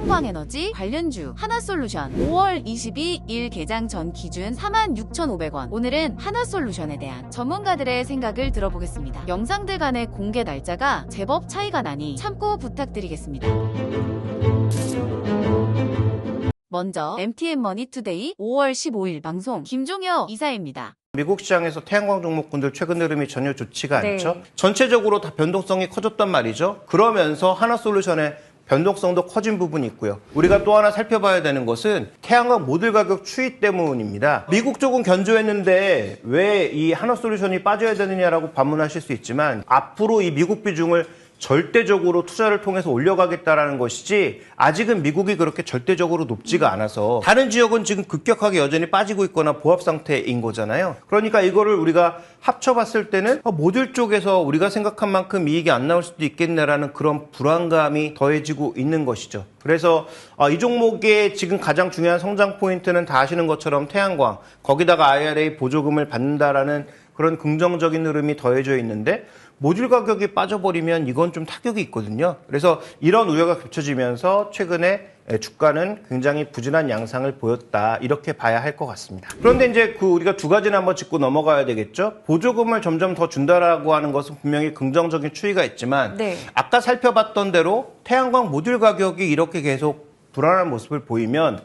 태양광에너지 관련주 하나솔루션 5월 22일 개장 전 기준 46,500원. 오늘은 하나솔루션에 대한 전문가들의 생각을 들어보겠습니다. 영상들 간의 공개 날짜가 제법 차이가 나니 참고 부탁드리겠습니다. 먼저 MTN 머니투데이 5월 15일 방송 김종효 이사입니다. 미국 시장에서 태양광 종목군들 최근 흐름이 전혀 좋지가 네. 않죠. 전체적으로 다 변동성이 커졌단 말이죠. 그러면서 하나솔루션의 변동성도 커진 부분이 있고요. 우리가 또 하나 살펴봐야 되는 것은 태양광 모듈 가격 추이 때문입니다. 미국 쪽은 견조했는데 왜이 하나솔루션이 빠져야 되느냐라고 반문하실 수 있지만 앞으로 이 미국 비중을 절대적으로 투자를 통해서 올려가겠다라는 것이지 아직은 미국이 그렇게 절대적으로 높지가 않아서 다른 지역은 지금 급격하게 여전히 빠지고 있거나 보합 상태인 거잖아요. 그러니까 이거를 우리가 합쳐봤을 때는 어, 모듈 쪽에서 우리가 생각한 만큼 이익이 안 나올 수도 있겠네라는 그런 불안감이 더해지고 있는 것이죠. 그래서 어, 이 종목의 지금 가장 중요한 성장 포인트는 다 아시는 것처럼 태양광 거기다가 IRA 보조금을 받는다라는 그런 긍정적인 흐름이 더해져 있는데 모듈 가격이 빠져버리면 이건 좀 타격이 있거든요. 그래서 이런 우려가 겹쳐지면서 최근에 주가는 굉장히 부진한 양상을 보였다 이렇게 봐야 할 것 같습니다. 그런데 이제 그 우리가 두 가지는 한번 짚고 넘어가야 되겠죠. 보조금을 점점 더 준다라고 하는 것은 분명히 긍정적인 추이가 있지만 네. 아까 살펴봤던 대로 태양광 모듈 가격이 이렇게 계속 불안한 모습을 보이면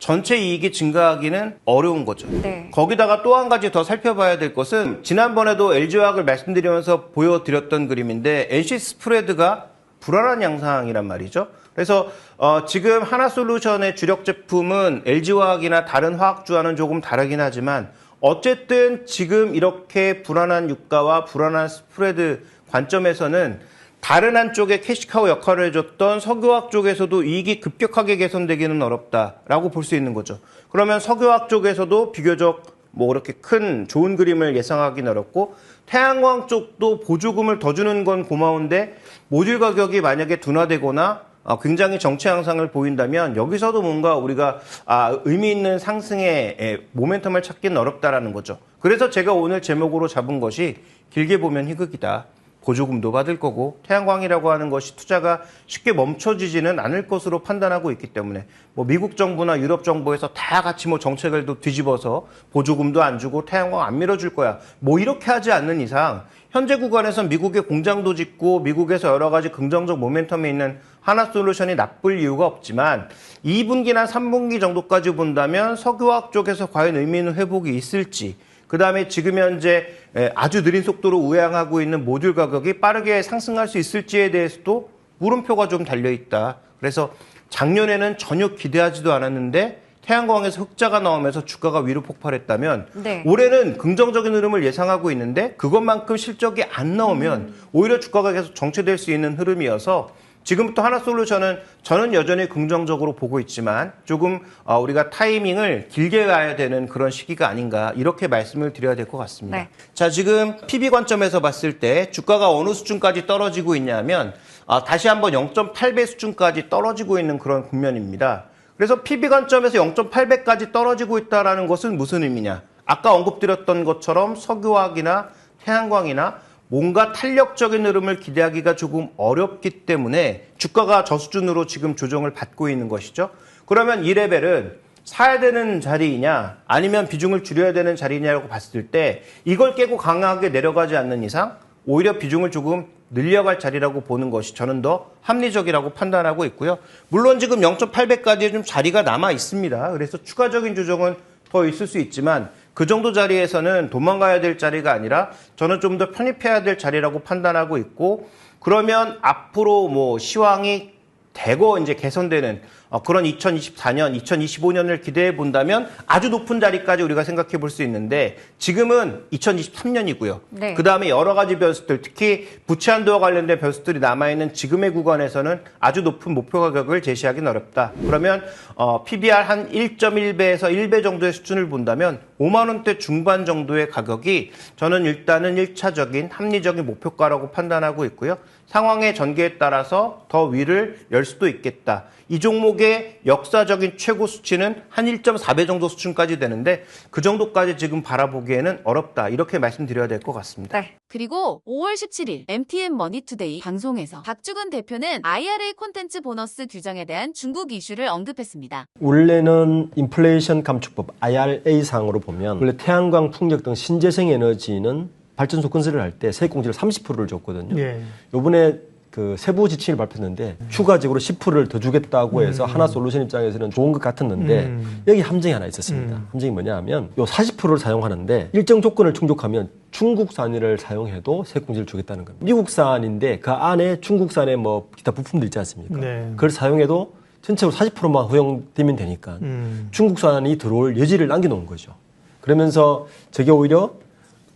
전체 이익이 증가하기는 어려운 거죠. 네. 거기다가 또 한 가지 더 살펴봐야 될 것은 지난번에도 LG화학을 말씀드리면서 보여드렸던 그림인데 NC 스프레드가 불안한 양상이란 말이죠. 그래서 어, 지금 하나솔루션의 주력 제품은 LG화학이나 다른 화학주와는 조금 다르긴 하지만 어쨌든 지금 이렇게 불안한 유가와 불안한 스프레드 관점에서는 다른 한쪽에 캐시카우 역할을 해줬던 석유화학 쪽에서도 이익이 급격하게 개선되기는 어렵다라고 볼 수 있는 거죠. 그러면 석유화학 쪽에서도 비교적 뭐 그렇게 큰 좋은 그림을 예상하기는 어렵고 태양광 쪽도 보조금을 더 주는 건 고마운데 모듈 가격이 만약에 둔화되거나 어, 굉장히 정체 양상을 보인다면 여기서도 뭔가 우리가 아, 의미 있는 상승의 에, 모멘텀을 찾기는 어렵다라는 거죠. 그래서 제가 오늘 제목으로 잡은 것이 길게 보면 희극이다. 보조금도 받을 거고 태양광이라고 하는 것이 투자가 쉽게 멈춰지지는 않을 것으로 판단하고 있기 때문에 뭐 미국 정부나 유럽 정부에서 다 같이 뭐 정책을 또 뒤집어서 보조금도 안 주고 태양광 안 밀어줄 거야. 뭐 이렇게 하지 않는 이상 현재 구간에서 미국의 공장도 짓고 미국에서 여러 가지 긍정적 모멘텀이 있는 하나솔루션이 나쁠 이유가 없지만 2분기나 3분기 정도까지 본다면 석유화학 쪽에서 과연 의미 있는 회복이 있을지 그 다음에 지금 현재 아주 느린 속도로 우양하고 있는 모듈 가격이 빠르게 상승할 수 있을지에 대해서도 물음표가 좀 달려있다. 그래서 작년에는 전혀 기대하지도 않았는데 태양광에서 흑자가 나오면서 주가가 위로 폭발했다면 네. 올해는 긍정적인 흐름을 예상하고 있는데 그것만큼 실적이 안 나오면 오히려 주가가 계속 정체될 수 있는 흐름이어서 지금부터 하나 솔루션은 저는 여전히 긍정적으로 보고 있지만 조금 어, 우리가 타이밍을 길게 가야 되는 그런 시기가 아닌가 이렇게 말씀을 드려야 될 것 같습니다. 네. 자 지금 PB 관점에서 봤을 때 주가가 어느 수준까지 떨어지고 있냐면 아, 다시 한번 0.8배 수준까지 떨어지고 있는 그런 국면입니다. 그래서 PB 관점에서 0.8배까지 떨어지고 있다는 것은 무슨 의미냐? 아까 언급드렸던 것처럼 석유화학이나 태양광이나 뭔가 탄력적인 흐름을 기대하기가 조금 어렵기 때문에 주가가 저수준으로 지금 조정을 받고 있는 것이죠. 그러면 이 레벨은 사야 되는 자리이냐 아니면 비중을 줄여야 되는 자리냐라고 봤을 때 이걸 깨고 강하게 내려가지 않는 이상 오히려 비중을 조금 늘려갈 자리라고 보는 것이 저는 더 합리적이라고 판단하고 있고요. 물론 지금 0.8배까지 좀 자리가 남아 있습니다. 그래서 추가적인 조정은 더 있을 수 있지만 그 정도 자리에서는 도망가야 될 자리가 아니라 저는 좀 더 편입해야 될 자리라고 판단하고 있고 그러면 앞으로 뭐 시황이 대거 이제 개선되는 어, 그런 2024년, 2025년을 기대해 본다면 아주 높은 자리까지 우리가 생각해 볼 수 있는데 지금은 2023년이고요. 네. 그 다음에 여러 가지 변수들, 특히 부채 한도와 관련된 변수들이 남아있는 지금의 구간에서는 아주 높은 목표 가격을 제시하기는 어렵다. 그러면 어, PBR 한 1.1배에서 1배 정도의 수준을 본다면 5만 원대 중반 정도의 가격이 저는 일단은 1차적인 합리적인 목표가라고 판단하고 있고요. 상황의 전개에 따라서 더 위를 열 수도 있겠다. 이 종목의 역사적인 최고 수치는 한 1.4배 정도 수준까지 되는데 그 정도까지 지금 바라보기에는 어렵다. 이렇게 말씀드려야 될 것 같습니다. 네. 그리고 5월 17일 MTN 머니투데이 방송에서 박주근 대표는 IRA 콘텐츠 보너스 규정에 대한 중국 이슈를 언급했습니다. 원래는 인플레이션 감축법 IRA 상으로 보면 원래 태양광, 풍력 등 신재생 에너지는 발전소 건설을 할 때 세액 공제를 30%를 줬거든요. 예. 요번에 그 세부 지침을 발표했는데 추가적으로 10%를 더 주겠다고 해서 하나 솔루션 입장에서는 좋은 것 같았는데 음. 여기 함정이 하나 있었습니다. 음. 함정이 뭐냐 하면 요 40%를 사용하는데 일정 조건을 충족하면 중국산을 사용해도 세액공제를 주겠다는 겁니다. 미국산인데 그 안에 중국산의 뭐 기타 부품들 있지 않습니까? 네. 그걸 사용해도 전체로 40%만 허용되면 되니까 음. 중국산이 들어올 여지를 남겨놓은 거죠. 그러면서 저게 오히려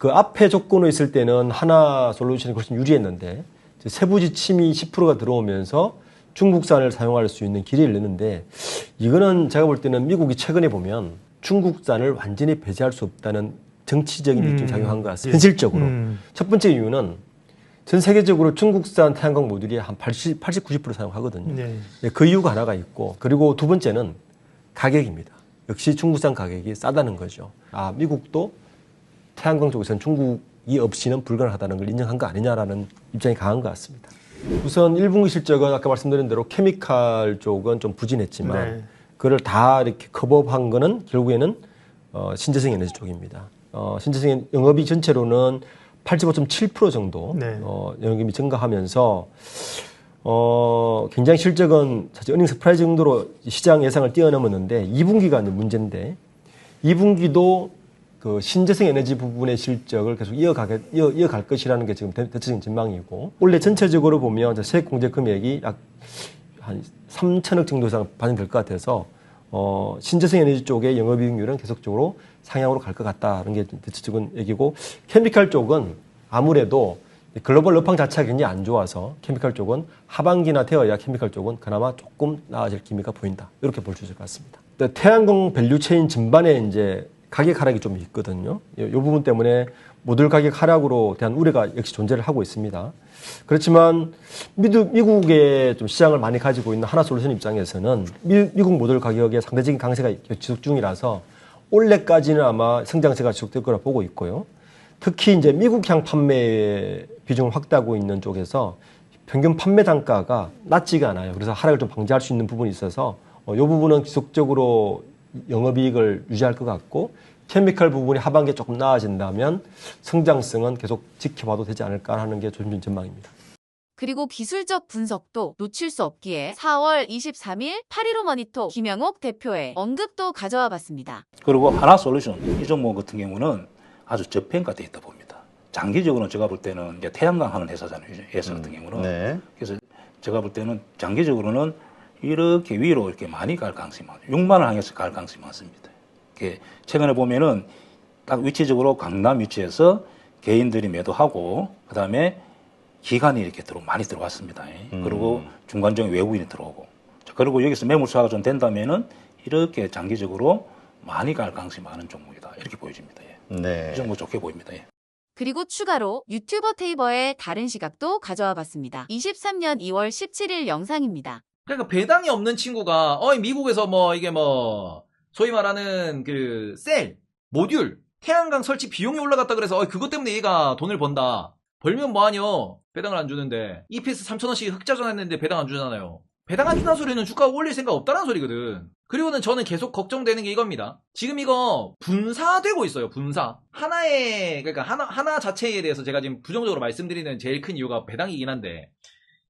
그 앞에 조건으로 있을 때는 하나 솔루션이 훨씬 유리했는데 세부 지침이 10%가 들어오면서 중국산을 사용할 수 있는 길을 내는데 이거는 제가 볼 때는 미국이 최근에 보면 중국산을 완전히 배제할 수 없다는 정치적인 음. 느낌 작용한 것 같습니다. 현실적으로. 음. 첫 번째 이유는 전 세계적으로 중국산 태양광 모듈이 한 80, 80 90% 사용하거든요. 네. 네, 그 이유가 하나가 있고 그리고 두 번째는 가격입니다. 역시 중국산 가격이 싸다는 거죠. 아 미국도 태양광 쪽에서는 중국이 없이는 불가능하다는 걸 인정한 거 아니냐라는 입장이 강한 것 같습니다. 우선 1분기 실적은 아까 말씀드린 대로 케미칼 쪽은 좀 부진했지만 네. 그를 다 이렇게 커버한 거는 결국에는 어, 신재생 에너지 쪽입니다. 어, 신재생 영업이 전체로는 85.7% 정도 네. 어, 영업이 증가하면서 어, 굉장히 실적은 사실 어닝 서프라이즈 정도로 시장 예상을 뛰어넘었는데 2분기가 이제 문제인데 2분기도 그 신재생 에너지 부분의 실적을 계속 이어가게, 이어, 이어갈 것이라는 게 지금 대- 대체적인 전망이고 원래 전체적으로 보면 세액 공제 금액이 약 한 3천억 정도 이상 반영될 것 같아서 어, 신재생 에너지 쪽의 영업이익률은 계속적으로 상향으로 갈 것 같다는 게 대체적인 얘기고 케미칼 쪽은 아무래도 글로벌 업황 자체가 굉장히 안 좋아서 케미칼 쪽은 하반기나 되어야 케미칼 쪽은 그나마 조금 나아질 기미가 보인다. 이렇게 볼 수 있을 것 같습니다. 또 태양광 밸류체인 전반에 이제 가격 하락이 좀 있거든요. 이, 이 부분 때문에 모듈 가격 하락으로 대한 우려가 역시 존재를 하고 있습니다. 그렇지만 미국, 미국의 좀 시장을 많이 가지고 있는 하나솔루션 입장에서는 미, 미국 모듈 가격의 상대적인 강세가 지속 중이라서 올해까지는 아마 성장세가 지속될 거라 보고 있고요. 특히 이제 미국향 판매 비중을 확대하고 있는 쪽에서 평균 판매 단가가 낮지가 않아요. 그래서 하락을 좀 방지할 수 있는 부분이 있어서 어, 이 부분은 지속적으로 영업이익을 유지할 것 같고 케미칼 부분이 하반기에 조금 나아진다면 성장성은 계속 지켜봐도 되지 않을까 하는 게 조심 전망입니다. 그리고 기술적 분석도 놓칠 수 없기에 4월 23일 8.15 머니토 김영옥 대표의 언급도 가져와 봤습니다. 그리고 하나 솔루션 이 종목 같은 경우는 아주 저평가돼 있다 봅니다. 장기적으로는 제가 볼 때는 태양광 하는 회사잖아요. 이 회사 같은 경우는 네. 그래서 제가 볼 때는 장기적으로는 이렇게 위로 이렇게 많이 갈 가능성이 많아요. 6만 원 향해서 갈 가능성이 많습니다. 이렇게 최근에 보면은 딱 위치적으로 강남 위치에서 개인들이 매도하고 그다음에 기관이 이렇게 들어 많이 들어왔습니다. 그리고 중간중에 외국인이 들어오고 자, 그리고 여기서 매물수가 좀 된다면은 이렇게 장기적으로 많이 갈 가능성이 많은 종목이다 이렇게 보여집니다. 예. 네. 이 종목 좋게 보입니다. 예. 그리고 추가로 유튜버 테이버의 다른 시각도 가져와 봤습니다. 23년 2월 17일 영상입니다. 그러니까 배당이 없는 친구가 어 미국에서 뭐 이게 뭐 소위 말하는 그 셀, 모듈, 태양광 설치 비용이 올라갔다 그래서 어 그것 때문에 얘가 돈을 번다. 벌면 뭐하뇨? 배당을 안 주는데 EPS 3천원씩 흑자 전했는데 배당 안 주잖아요. 배당 안 준다는 소리는 주가가 올릴 생각 없다는 소리거든. 그리고는 저는 계속 걱정되는 게 이겁니다. 지금 이거 분사되고 있어요. 분사. 하나의 그러니까 하나 하나 자체에 대해서 제가 지금 부정적으로 말씀드리는 제일 큰 이유가 배당이긴 한데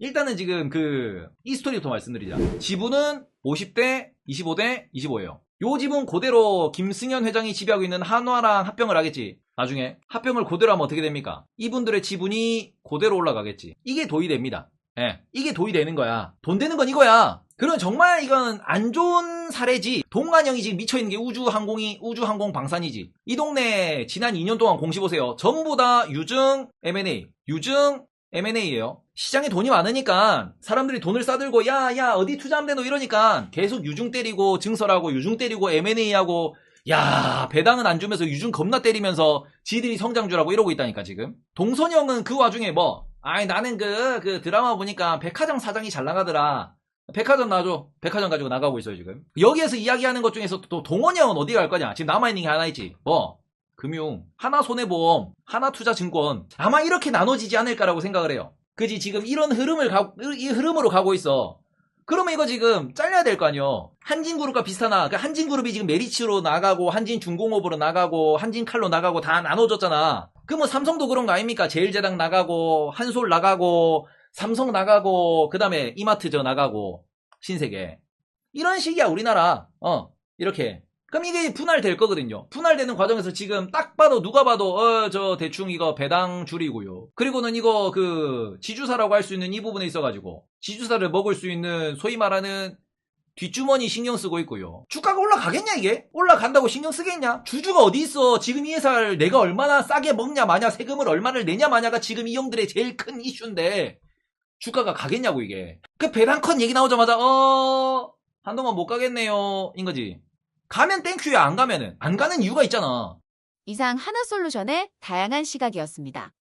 일단은 지금 그 이 스토리부터 말씀드리자. 지분은 50대, 25대, 25예요. 요 지분 그대로 김승현 회장이 지배하고 있는 한화랑 합병을 하겠지. 나중에 합병을 그대로 하면 어떻게 됩니까? 이분들의 지분이 그대로 올라가겠지. 이게 도입 됩니다. 예, 이게 도입 되는 거야. 돈 되는 건 이거야. 그럼 정말 이건 안 좋은 사례지. 동안형이 지금 미쳐있는 게 우주항공이, 우주항공 방산이지. 이 동네 지난 2년 동안 공시 보세요. 전부 다 유증 M&A, 유증 M&A예요. 시장에 돈이 많으니까 사람들이 돈을 싸들고 야, 야, 어디 투자하면 되노 이러니까 계속 유증 때리고 증설하고 유증 때리고 M&A하고 야, 배당은 안 주면서 유증 겁나 때리면서 지들이 성장주라고 이러고 있다니까 지금. 동선형은 그 와중에 뭐 아이 나는 그, 그 드라마 보니까 백화점 사장이 잘 나가더라. 백화점 놔줘. 백화점 가지고 나가고 있어요 지금. 여기에서 이야기하는 것 중에서 또 동원이 형은 어디 갈 거냐? 지금 남아있는 게 하나 있지. 뭐? 금융, 하나 손해보험, 하나 투자증권. 아마 이렇게 나눠지지 않을까라고 생각을 해요. 그지 지금 이런 흐름을 가, 이 흐름으로 가고 있어. 그러면 이거 지금 잘려야 될 거 아니요. 한진그룹과 비슷하나. 그 한진그룹이 지금 메리츠로 나가고 한진중공업으로 나가고 한진칼로 나가고 다 나눠졌잖아. 그뭐 삼성도 그런 거 아닙니까? 제일제당 나가고 한솔 나가고 삼성 나가고 그다음에 이마트 저 나가고 신세계. 이런 식이야 우리나라. 어 이렇게. 그럼 이게 분할될 거거든요. 분할되는 과정에서 지금 딱 봐도 누가 봐도 어 저 대충 이거 배당 줄이고요. 그리고는 이거 그 지주사라고 할 수 있는 이 부분에 있어가지고 지주사를 먹을 수 있는 소위 말하는 뒷주머니 신경 쓰고 있고요. 주가가 올라가겠냐 이게? 올라간다고 신경 쓰겠냐? 주주가 어디 있어? 지금 이 회사를 내가 얼마나 싸게 먹냐 마냐 세금을 얼마를 내냐 마냐가 지금 이 형들의 제일 큰 이슈인데 주가가 가겠냐고 이게. 그 배당컨 얘기 나오자마자 어 한동안 못 가겠네요 인 거지. 가면 땡큐야 안 가면은 안 가는 이유가 있잖아. 이상 하나솔루션의 다양한 시각이었습니다.